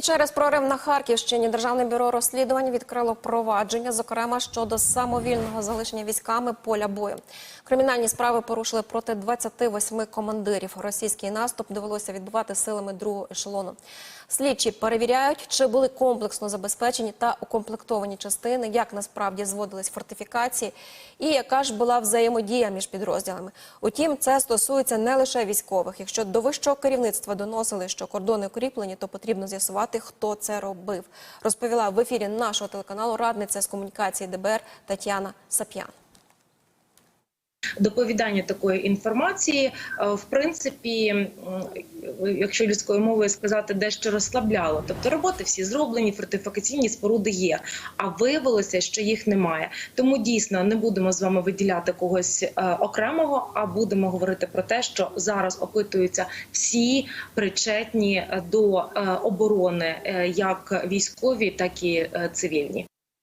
І через прорив на Харківщині Державне бюро розслідувань відкрило провадження, зокрема щодо самовільного залишення військами поля бою. Кримінальні справи порушили проти 28 командирів. Російський наступ довелося відбувати силами другого ешелону. Слідчі перевіряють, чи були комплексно забезпечені та укомплектовані частини, як насправді зводились фортифікації, і яка ж була взаємодія між підрозділами. Утім, це стосується не лише військових. Якщо до вищого керівництва доносили, що кордони укріплені, то потрібно з'ясувати, хто це робив. Розповіла в ефірі нашого телеканалу радниця з комунікації ДБР Тетяна Сап'ян. Доповідання такої інформації, е, в принципі, якщо людською мовою сказати, дещо розслабляло. Тобто роботи всі зроблені, фортифікаційні споруди є. А виявилося, що їх немає. Тому дійсно не будемо з вами виділяти когось е, окремого, а будемо говорити про те, що зараз опитуються всі причетні до е, оборони, як військові, так і цивільні.